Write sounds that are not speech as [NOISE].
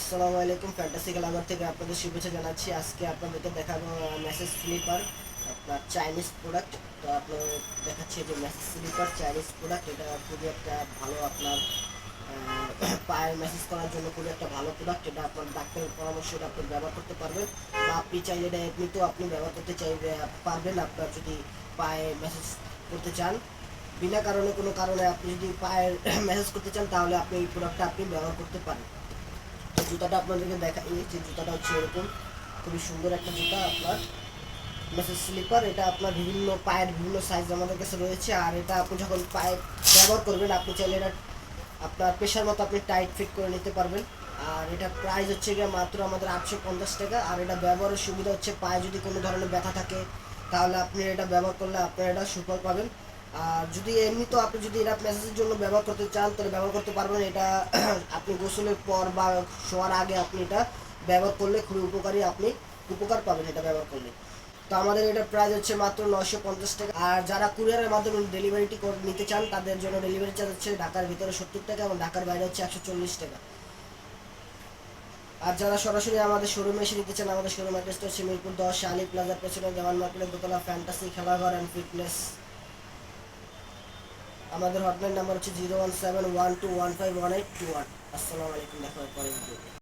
আসসালামু আলাইকুম ফ্যান্টাসি ক্লাবার থেকে আপনাদের শুভেচ্ছা জানাচ্ছি। আজকে আপনাদেরকে দেখাবো মেসেজ স্লিপার আপনার চাইনিজ প্রোডাক্ট তো আপনার দেখাচ্ছি যে মেসেজ স্লিপার চাইনিজ প্রোডাক্ট এটা খুবই একটা ভালো আপনার [COUGHS] পায়ের মেসেজ করার জন্য খুবই একটা ভালো প্রোডাক্ট এটা আপনার ডাক্তারের পরামর্শ এটা আপনি ব্যবহার করতে পারবেন। বা আপনি চাইলে এটা এমনিতেও আপনি ব্যবহার করতে চাইবে পারবেন। আপনার যদি পায়ে মেসেজ করতে চান, বিনা কারণে কোনো কারণে আপনি যদি পায়ের মেসেজ [COUGHS] করতে চান, তাহলে আপনি এই প্রোডাক্টটা আপনি ব্যবহার করতে পারেন। জুতাটা আপনাদেরকে দেখাই যে জুতাটা হচ্ছে এরকম। খুবই সুন্দর একটা জুতা আপনার। মেসেজ স্লিপার এটা আপনার বিভিন্ন পায়ের বিভিন্ন সাইজ আমাদের কাছে রয়েছে। আর এটা আপনি যখন পায়ে ব্যবহার করবেন, আপনি চাইলে এটা আপনার পেশার মতো আপনি টাইট ফিট করে নিতে পারবেন। আর এটা প্রাইস হচ্ছে গিয়ে মাত্র আমাদের আটশো পঞ্চাশ টাকা। আর এটা ব্যবহারের সুবিধা হচ্ছে পায়ে যদি কোনো ধরনের ব্যথা থাকে, তাহলে আপনি এটা ব্যবহার করলে আপনার এটা সুফল পাবেন। আর যদি এমনি তো আপনি যদি এটা মেসেজের জন্য ব্যবহার করতে চান, তাহলে ব্যবহার করতে পারবেন। এটা [CLEARS THROAT] আপনি গোসলের পর বা শোয়ার আগে আপনি এটা ব্যবহার করলে খুবই উপকারী, আপনি উপকার পাবেন এটা ব্যবহার করলে। তো আমাদের এটা প্রাইস হচ্ছে মাত্র নশো পঞ্চাশ টাকা। আর যারা কুরিয়ারের মাধ্যমে ডেলিভারিটি নিতে চান, তাদের জন্য ডেলিভারি চার্জ হচ্ছে ঢাকার ভিতরে সত্তর টাকা এবং ঢাকার বাইরে হচ্ছে একশো চল্লিশ টাকা। আর যারা সরাসরি আমাদের শোরুমে এসে নিতে চান, আমাদের শোরুম অ্যাড্রেসটা হচ্ছে মিরপুর দশ আলী প্লাজার পেছনে দেওয়ান মার্কেটের দোতলা ফ্যান্টাসি খেলাঘর অ্যান্ড ফিটনেস আমাদের হটলাইন নাম্বার হচ্ছে zero one seven one two one five one eight two one আসসালামু আলাইকুম, দেখা হয় ভিডিওতে